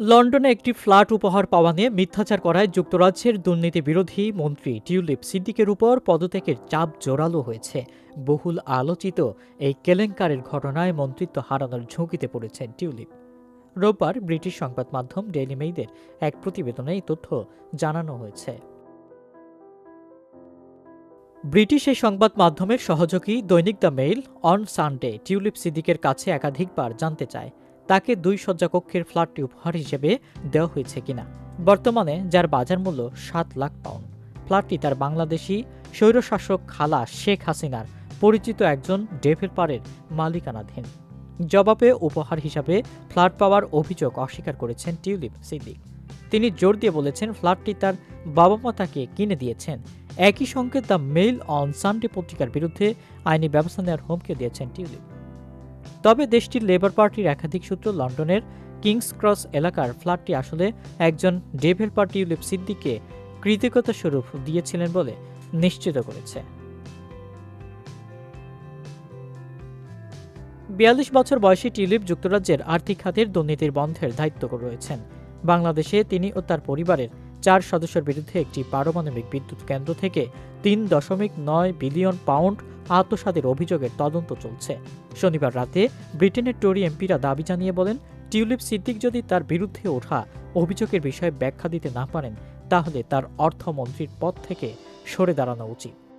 লন্ডনে একটি ফ্ল্যাট উপহার পাওয়া নিয়ে মিথ্যাচার করায় যুক্তরাজ্যের দুর্নীতি বিরোধী মন্ত্রী টিউলিপ সিদ্দিকের উপর পদত্যাগের চাপ জোরালো হয়েছে। বহুল আলোচিত এই কেলেঙ্কারের ঘটনায় মন্ত্রিত্ব হারানোর ঝুঁকিতে পড়েছেন টিউলিপ। রোববার ব্রিটিশ সংবাদ মাধ্যম ডেইলি মেইদের এক প্রতিবেদনে এই তথ্য জানানো হয়েছে। ব্রিটিশ এই সংবাদ মাধ্যমের সহযোগী দৈনিক the Mail on Sunday Tulip সিদ্দিকের কাছে একাধিকবার জানতে চায়। তাকে দুই শয্যাকক্ষের ফ্ল্যাটটি উপহার হিসেবে দেওয়া হয়েছে কিনা। বর্তমানে যার বাজার মূল্য সাত লাখ পাউন্ড। ফ্ল্যাটটি তার বাংলাদেশি স্বৈরশাসক খালা শেখ হাসিনার পরিচিত একজন ডেভেলপারের মালিকানাধীন। জবাবে উপহার হিসাবে ফ্ল্যাট পাওয়ার অভিযোগ অস্বীকার করেছেন টিউলিপ সিদ্দিক। তিনি জোর দিয়ে বলেছেন, ফ্ল্যাটটি তার বাবা মা তাকে কিনে দিয়েছেন। একই সঙ্গে দ্য মেইল অন সানডে পত্রিকার বিরুদ্ধে আইনি ব্যবস্থা নেওয়ার হুমকি দিয়েছেন টিউলিপ। তবে দেশটির লেবার পার্টির একাধিক সূত্র লন্ডনের কিংস ক্রস এলাকার ফ্ল্যাটটি আসলে একজন ডেভেলপার টিউলিপ সিদ্দিককে কৃতজ্ঞতা স্বরূপ দিয়েছিলেন বলে নিশ্চিত করেছে। বিয়াল্লিশ বছর বয়সী টিউলিপ যুক্তরাজ্যের আর্থিক খাতের দুর্নীতির বন্ধের দায়িত্ব রয়েছেন। বাংলাদেশে তিনি ও তার পরিবারের চার সদস্যের বিরুদ্ধে একটি পারমাণবিক বিদ্যুৎ কেন্দ্র থেকে তিন দশমিক নয় বিলিয়ন পাউন্ড আত্মসাতের অভিযোগের তদন্ত চলছে। শনিবার রাতে ব্রিটেনের টরি এমপিরা দাবি জানিয়ে বলেন, টিউলিপ সিদ্দিক যদি তার বিরুদ্ধে ওঠা অভিযোগের বিষয়ে ব্যাখ্যা দিতে না পারেন, তাহলে তার অর্থমন্ত্রীর পদ থেকে সরে দাঁড়ানো উচিত।